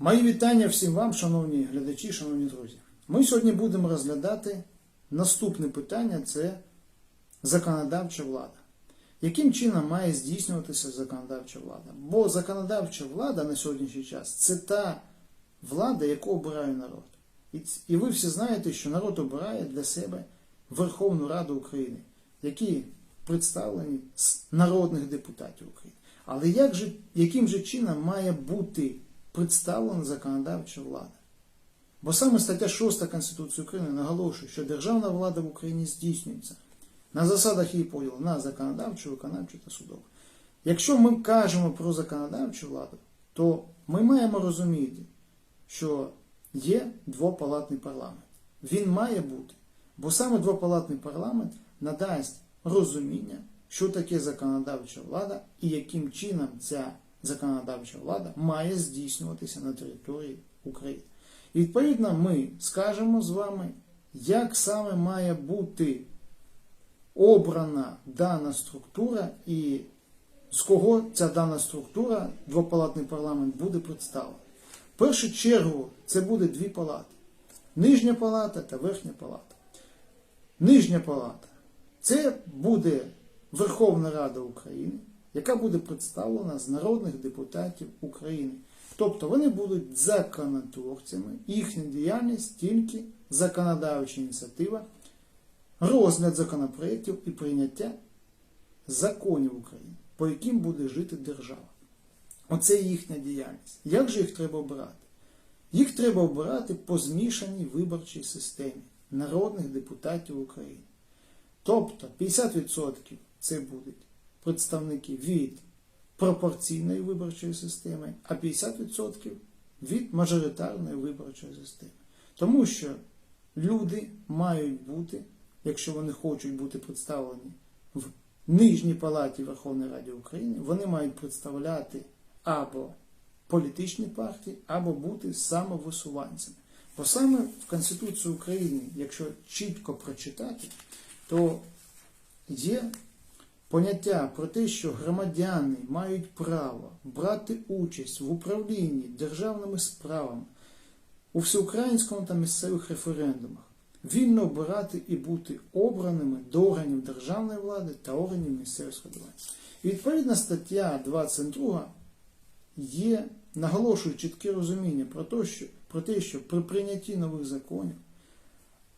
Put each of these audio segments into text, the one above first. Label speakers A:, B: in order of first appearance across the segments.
A: Мої вітання всім вам, шановні глядачі, шановні друзі. Ми сьогодні будемо розглядати наступне питання це законодавча влада. Яким чином має здійснюватися законодавча влада? Бо законодавча влада на сьогоднішній час це та влада, яку обирає народ. І ви всі знаєте, що народ обирає для себе Верховну Раду України, які представлені з народних депутатів України. Але як же, яким же чином має бути представлена законодавча влада? Бо саме стаття 6 Конституції України наголошує, що державна влада в Україні здійснюється на засадах її поділу на законодавчу, виконавчу та судову. Якщо ми кажемо про законодавчу владу, то ми маємо розуміти, що є двопалатний парламент. Він має бути, бо саме двопалатний парламент надасть розуміння, що таке законодавча влада і яким чином ця законодавча влада має здійснюватися на території України. І відповідно ми скажемо з вами, як саме має бути обрана дана структура і з кого ця дана структура, двопалатний парламент, буде представлена. В першу чергу це буде дві палати: нижня палата та верхня палата. Нижня палата це буде Верховна Рада України, яка буде представлена з народних депутатів України. Тобто вони будуть законотворцями, їхня діяльність тільки законодавча ініціатива, розгляд законопроєктів і прийняття законів України, по яким буде жити держава. Оце їхня діяльність. Як же їх треба обирати? Їх треба обирати по змішаній виборчій системі народних депутатів України. Тобто 50% це будуть представники від пропорційної виборчої системи, а 50% від мажоритарної виборчої системи. Тому що люди мають бути, якщо вони хочуть бути представлені в нижній палаті Верховної Ради України, вони мають представляти або політичні партії, або бути самовисуванцями. Бо саме в Конституції України, якщо чітко прочитати, то є поняття про те, що громадяни мають право брати участь в управлінні державними справами у всеукраїнському та місцевих референдумах, вільно обирати і бути обраними до органів державної влади та органів місцевого самоврядування. І відповідна стаття 22 є, наголошує чітке розуміння про те, що, про те, що при прийнятті нових законів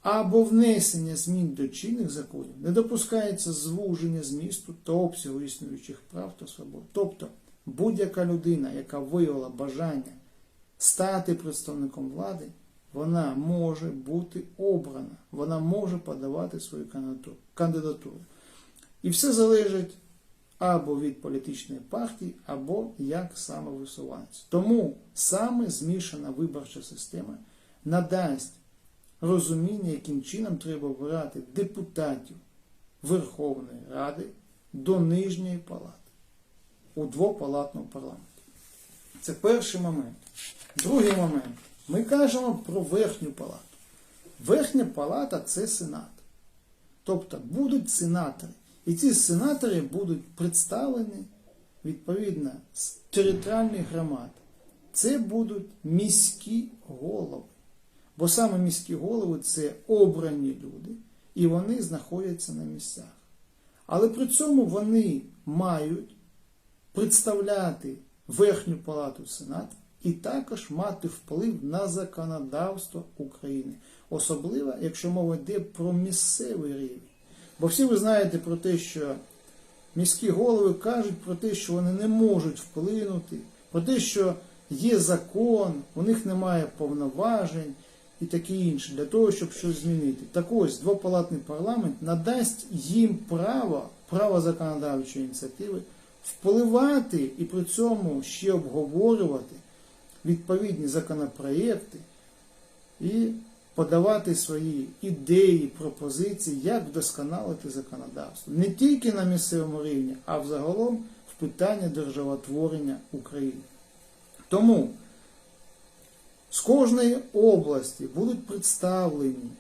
A: або внесення змін до чинних законів не допускається звуження змісту та обсягу існуючих прав та свобод. Тобто будь-яка людина, яка виявила бажання стати представником влади, вона може бути обрана, вона може подавати свою кандидатуру-. І все залежить або від політичної партії, або як самовисуванець. Тому саме змішана виборча система надасть розуміння, яким чином треба обирати депутатів Верховної Ради до нижньої палати у двопалатному парламенті. Це перший момент. Другий момент. Ми кажемо про верхню палату. Верхня палата це сенат. Тобто будуть сенатори. І ці сенатори будуть представлені відповідно з територіальних громад. Це будуть міські голови. Бо саме міські голови це обрані люди, і вони знаходяться на місцях. Але при цьому вони мають представляти верхню палату Сенат і також мати вплив на законодавство України, особливо якщо мова йде про місцевий рівень. Бо всі ви знаєте про те, що міські голови кажуть про те, що вони не можуть вплинути, про те, що є закон, у них немає повноважень і таке інше для того, щоб щось змінити. Так ось двопалатний парламент надасть їм право, право законодавчої ініціативи впливати і при цьому ще обговорювати відповідні законопроєкти і подавати свої ідеї, пропозиції, як вдосконалити законодавство. Не тільки на місцевому рівні, а взагалом в питання державотворення України. Тому з кожної області будуть представлені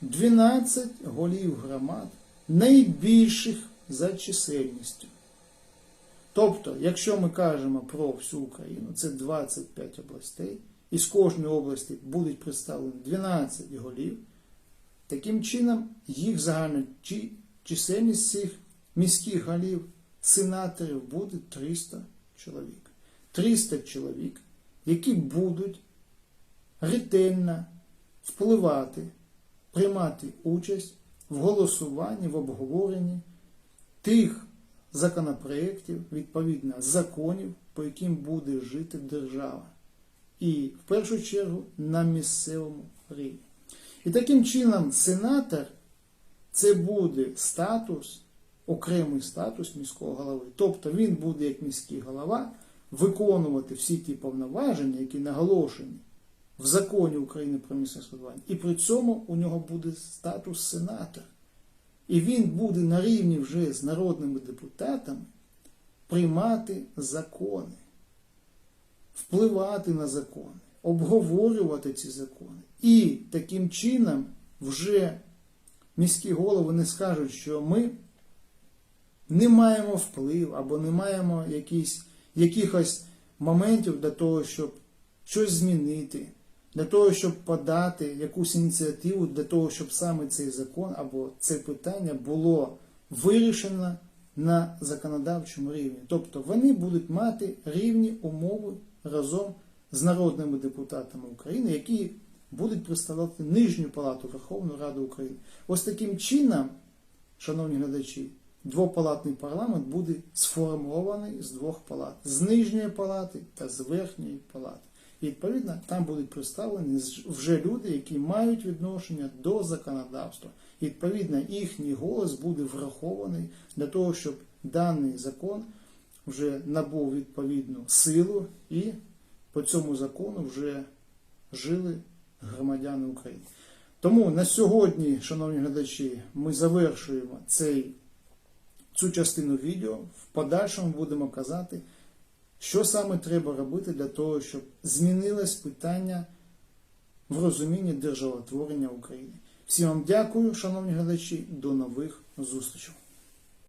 A: 12 голів громад найбільших за чисельністю. Тобто, якщо ми кажемо про всю Україну, це 25 областей, і з кожної області будуть представлені 12 голів, таким чином їх загальна чисельність цих міських голів, сенаторів буде 300 чоловік. 300 чоловік, які будуть ретельно впливати, приймати участь в голосуванні, в обговоренні тих законопроєктів, відповідно законів, по яким буде жити держава. І в першу чергу на місцевому рівні. І таким чином сенатор це буде статус, окремий статус міського голови. Тобто він буде як міський голова виконувати всі ті повноваження, які наголошені в законі України про місцеве самоврядування. І при цьому у нього буде статус сенатора. І він буде на рівні вже з народними депутатами приймати закони, впливати на закони, обговорювати ці закони. І таким чином вже міські голови не скажуть, що ми не маємо вплив або не маємо якісь, якихось моментів для того, щоб щось змінити, для того, щоб подати якусь ініціативу, для того, щоб саме цей закон або це питання було вирішено на законодавчому рівні. Тобто вони будуть мати рівні умови разом з народними депутатами України, які будуть представляти нижню палату Верховної Ради України. Ось таким чином, шановні глядачі, двопалатний парламент буде сформований з двох палат: з нижньої палати та з верхньої палати. Відповідно там будуть представлені вже люди, які мають відношення до законодавства. Відповідно, їхній голос буде врахований для того, щоб даний закон вже набув відповідну силу і по цьому закону вже жили громадяни України. Тому на сьогодні, шановні глядачі, ми завершуємо цей, цю частину відео. В подальшому будемо казати, що саме треба робити для того, щоб змінилось питання в розумінні державотворення України. Всім вам дякую, шановні глядачі, до нових зустрічей.